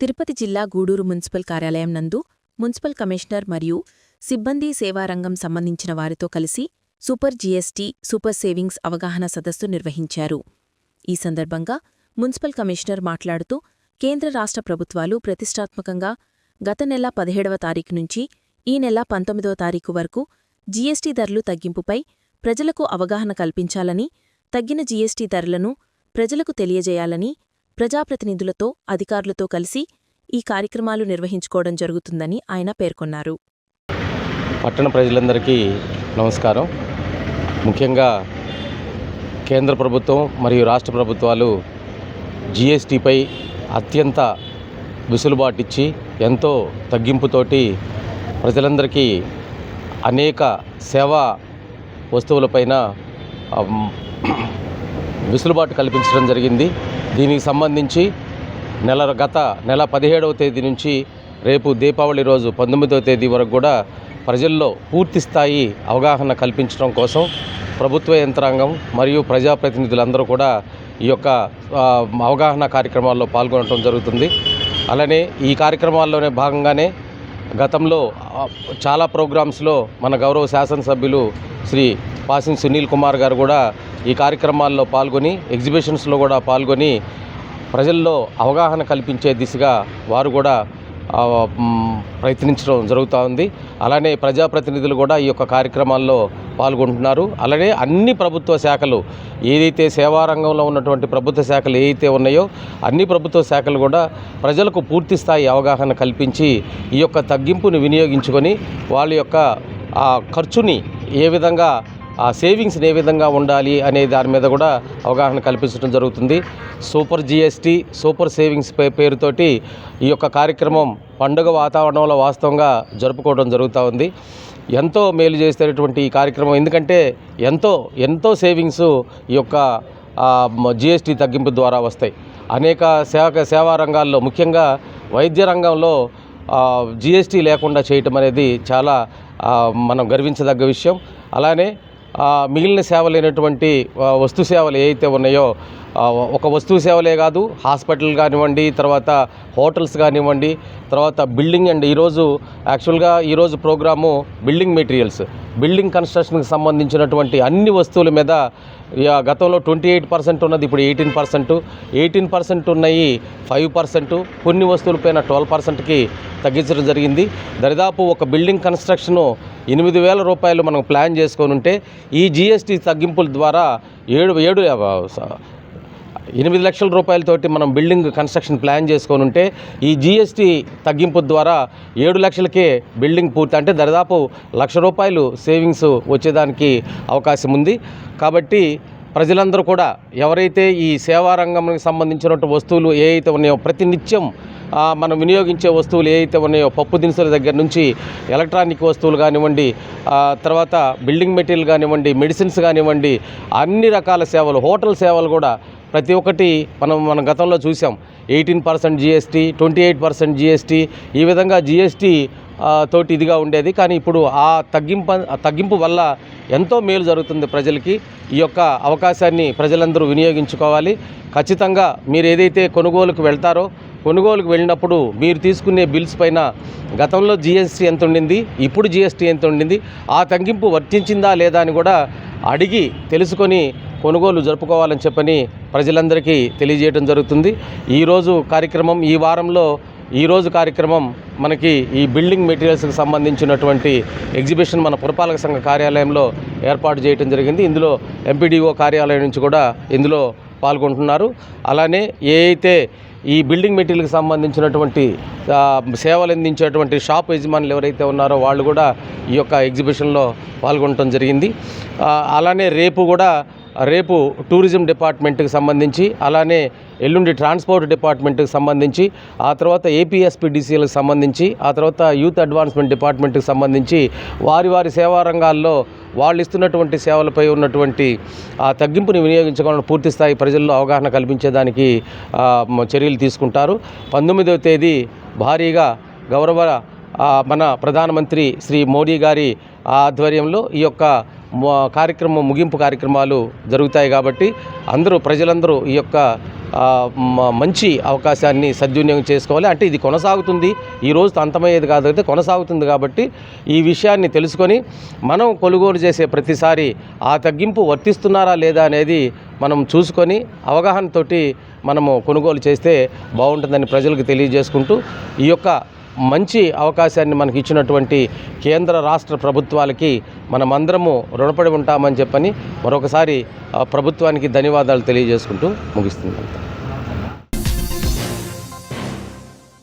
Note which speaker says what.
Speaker 1: తిరుపతి జిల్లా గూడూరు మున్సిపల్ కార్యాలయం నందు మున్సిపల్ కమిషనర్ మరియు సిబ్బంది సేవారంగం సంబంధించిన వారితో కలిసి సూపర్ జీఎస్టీ సూపర్ సేవింగ్స్ అవగాహన సదస్సు నిర్వహించారు. ఈ సందర్భంగా మున్సిపల్ కమిషనర్ మాట్లాడుతూ కేంద్ర రాష్ట్ర ప్రభుత్వాలు ప్రతిష్టాత్మకంగా గత నెల పదిహేడవ తారీఖు నుంచి ఈ నెల పంతొమ్మిదవ తారీఖు వరకు జీఎస్టీ ధరలు తగ్గింపుపై ప్రజలకు అవగాహన కల్పించాలని తగ్గిన జీఎస్టీ ధరలను ప్రజలకు తెలియజేయాలని ప్రజాప్రతినిధులతో అధికారులతో కలిసి ఈ కార్యక్రమాలు నిర్వహించుకోవడం జరుగుతుందని ఆయన పేర్కొన్నారు.
Speaker 2: పట్టణ ప్రజలందరికీ నమస్కారం. ముఖ్యంగా కేంద్ర ప్రభుత్వం మరియు రాష్ట్ర ప్రభుత్వాలు జిఎస్టిపై అత్యంత వెసులుబాటు ఇచ్చి ఎంతో తగ్గింపుతోటి ప్రజలందరికీ అనేక సేవా వస్తువులపైన వెసులుబాటు కల్పించడం జరిగింది. దీనికి సంబంధించి నెల గత నెల పదిహేడవ తేదీ నుంచి రేపు దీపావళి రోజు పంతొమ్మిదవ తేదీ వరకు కూడా ప్రజల్లో పూర్తి స్థాయి అవగాహన కల్పించడం కోసం ప్రభుత్వ యంత్రాంగం మరియు ప్రజాప్రతినిధులందరూ కూడా ఈ యొక్క అవగాహన కార్యక్రమాల్లో పాల్గొనడం జరుగుతుంది. అలానే ఈ కార్యక్రమాల్లోనే భాగంగానే గతంలో చాలా ప్రోగ్రామ్స్లో మన గౌరవ శాసనసభ్యులు శ్రీ పాసిన్ సునీల్ కుమార్ గారు కూడా ఈ కార్యక్రమాల్లో పాల్గొని ఎగ్జిబిషన్స్లో కూడా పాల్గొని ప్రజల్లో అవగాహన కల్పించే దిశగా వారు కూడా ప్రయత్నించడం జరుగుతూ ఉంది. అలానే ప్రజాప్రతినిధులు కూడా ఈ యొక్క కార్యక్రమాల్లో పాల్గొంటున్నారు. అలానే అన్ని ప్రభుత్వ శాఖలు ఏదైతే సేవా రంగంలో ఉన్నటువంటి ప్రభుత్వ శాఖలు ఏవైతే ఉన్నాయో అన్ని ప్రభుత్వ శాఖలు కూడా ప్రజలకు పూర్తి స్థాయి అవగాహన కల్పించి ఈ యొక్క తగ్గింపుని వినియోగించుకొని వాళ్ళ యొక్క ఆ ఖర్చుని ఏ విధంగా ఆ సేవింగ్స్ని ఏ విధంగా ఉండాలి అనే దాని మీద కూడా అవగాహన కల్పించడం జరుగుతుంది. సూపర్ జిఎస్టీ సూపర్ సేవింగ్స్ పే పేరుతోటి ఈ యొక్క కార్యక్రమం పండుగ వాతావరణంలో వాస్తవంగా జరుపుకోవడం జరుగుతూ ఉంది. ఎంతో మేలు చేసేటటువంటి ఈ కార్యక్రమం. ఎందుకంటే ఎంతో ఎంతో సేవింగ్స్ ఈ యొక్క జిఎస్టీ తగ్గింపు ద్వారా వస్తాయి. అనేక సేవ సేవా రంగాల్లో ముఖ్యంగా వైద్య రంగంలో జిఎస్టీ లేకుండా చేయటం అనేది చాలా మనం గర్వించదగ్గ విషయం. అలానే మిగిలిన సేవలైనటువంటి వస్తు సేవలు ఏవైతే ఉన్నాయో ఒక వస్తువు సేవలే కాదు హాస్పిటల్ కానివ్వండి తర్వాత హోటల్స్ కానివ్వండి తర్వాత బిల్డింగ్ అండ్ ఈరోజు యాక్చువల్గా ఈరోజు ప్రోగ్రాము బిల్డింగ్ మెటీరియల్స్. బిల్డింగ్ కన్స్ట్రక్షన్కి సంబంధించినటువంటి అన్ని వస్తువుల మీద గతంలో ట్వంటీ ఎయిట్ పర్సెంట్ ఉన్నది ఇప్పుడు ఎయిటీన్ పర్సెంట్. ఎయిటీన్ పర్సెంట్ ఉన్నాయి ఫైవ్ పర్సెంట్. కొన్ని వస్తువులపైన ట్వెల్వ్ పర్సెంట్కి తగ్గించడం జరిగింది. దరిదాపు ఒక బిల్డింగ్ కన్స్ట్రక్షను ఎనిమిది వేల రూపాయలు మనం ప్లాన్ చేసుకొని ఉంటే ఈ జిఎస్టీ తగ్గింపుల ద్వారా ఏడు ఏడు ఎనిమిది లక్షల రూపాయలతోటి మనం బిల్డింగ్ కన్స్ట్రక్షన్ ప్లాన్ చేసుకొని ఉంటే ఈ జిఎస్టీ తగ్గింపు ద్వారా ఏడు లక్షలకే బిల్డింగ్ పూర్తి అంటే దరిదాపు లక్ష రూపాయలు సేవింగ్స్ వచ్చేదానికి అవకాశం ఉంది. కాబట్టి ప్రజలందరూ కూడా ఎవరైతే ఈ సేవా రంగానికి సంబంధించినటువంటి వస్తువులు ఏ అయితే ఉన్నాయో ప్రతి నిత్యం మనం వినియోగించే వస్తువులు ఏవైతే ఉన్నాయో పప్పు దినుసుల దగ్గర నుంచి ఎలక్ట్రానిక్ వస్తువులు కానివ్వండి తర్వాత బిల్డింగ్ మెటీరియల్ కానివ్వండి మెడిసిన్స్ కానివ్వండి అన్ని రకాల సేవలు హోటల్ సేవలు కూడా ప్రతి ఒక్కటి మనం మన గతంలో చూసాం. Eighteen percent GST twenty eight percent GST ఈ విధంగా జిఎస్టీ తోటి ఇదిగా ఉండేది. కానీ ఇప్పుడు ఆ తగ్గింపు ఆ తగ్గింపు వల్ల ఎంతో మేలు జరుగుతుంది ప్రజలకి. ఈ యొక్క అవకాశాన్ని ప్రజలందరూ వినియోగించుకోవాలి. ఖచ్చితంగా మీరు ఏదైతే కొనుగోలుకు వెళ్తారో కొనుగోలుకు వెళ్ళినప్పుడు మీరు తీసుకునే బిల్స్ పైన గతంలో జిఎస్టీ ఎంత ఉండింది ఇప్పుడు జిఎస్టీ ఎంత ఉండింది ఆ తగ్గింపు వర్తించిందా లేదా అని కూడా అడిగి తెలుసుకొని కొనుగోలు జరుపుకోవాలని చెప్పని ప్రజలందరికీ తెలియజేయడం జరుగుతుంది. ఈరోజు కార్యక్రమం ఈ వారంలో ఈరోజు కార్యక్రమం మనకి ఈ బిల్డింగ్ మెటీరియల్స్కి సంబంధించినటువంటి ఎగ్జిబిషన్ మన పురపాలక సంఘ కార్యాలయంలో ఏర్పాటు చేయడం జరిగింది. ఇందులో ఎంపీడీఓ కార్యాలయం నుంచి కూడా ఇందులో పాల్గొంటున్నారు. అలానే ఏ అయితే ఈ బిల్డింగ్ మెటీరియల్కి సంబంధించినటువంటి సేవలు అందించేటువంటి షాప్ యజమానులు ఎవరైతే ఉన్నారో వాళ్ళు కూడా ఈ యొక్క ఎగ్జిబిషన్లో పాల్గొనడం జరిగింది. అలానే రేపు కూడా రేపు టూరిజం డిపార్ట్మెంట్కి సంబంధించి అలానే ఎల్లుండి ట్రాన్స్పోర్ట్ డిపార్ట్మెంట్కి సంబంధించి ఆ తర్వాత ఏపీఎస్పీడీసీలకు సంబంధించి ఆ తర్వాత యూత్ అడ్వాన్స్మెంట్ డిపార్ట్మెంట్కి సంబంధించి వారి వారి సేవా రంగాల్లో వాళ్ళు ఇస్తున్నటువంటి సేవలపై ఉన్నటువంటి ఆ తగ్గింపుని వినియోగించుకోవాలని పూర్తి స్థాయి ప్రజల్లో అవగాహన కల్పించేదానికి చర్యలు తీసుకుంటారు. పంతొమ్మిదవ తేదీ భారీగా గౌరవ మన ప్రధానమంత్రి శ్రీ మోడీ గారి ఆధ్వర్యంలో ఈ యొక్క కార్యక్రమం ముగింపు కార్యక్రమాలు జరుగుతాయి కాబట్టి అందరూ ప్రజలందరూ ఈ యొక్క మంచి అవకాశాన్ని సద్వినియోగం చేసుకోవాలి. అంటే ఇది కొనసాగుతుంది. ఈ రోజు అంతమయ్యేది కాదు. అయితే కొనసాగుతుంది కాబట్టి ఈ విషయాన్ని తెలుసుకొని మనం కొనుగోలు చేసే ప్రతిసారి ఆ తగ్గింపు వర్తిస్తున్నారా లేదా అనేది మనం చూసుకొని అవగాహనతోటి మనము కొనుగోలు చేస్తే బాగుంటుందని ప్రజలకు తెలియజేసుకుంటూ ఈ యొక్క మంచి అవకాశాన్ని మనకి ఇచ్చినటువంటి కేంద్ర రాష్ట్ర ప్రభుత్వాలకి మనమందరము రుణపడి ఉంటామని చెప్పని మరొకసారి ప్రభుత్వానికి ధన్యవాదాలు తెలియజేసుకుంటూ ముగిస్తున్నాను.